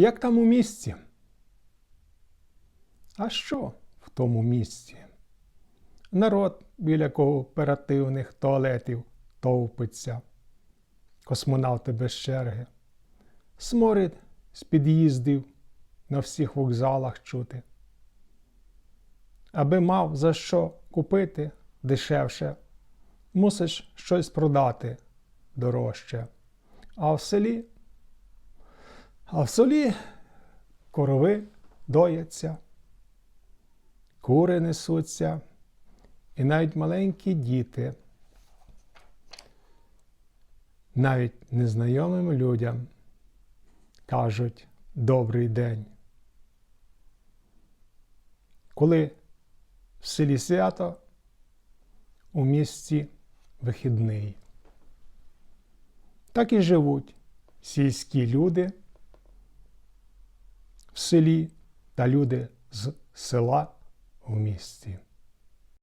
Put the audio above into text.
Як там у місті? А що в тому місті? Народ біля кооперативних туалетів товпиться, космонавти без черги, сморід з під'їздів на всіх вокзалах чути. Аби мав за що купити дешевше, мусиш щось продати дорожче. А в селі, а в селі корови дояться, кури несуться, і навіть маленькі діти, навіть незнайомим людям кажуть добрий день. Коли в селі свято, у місті вихідний. Так і живуть сільські люди селі та люди з села в місті.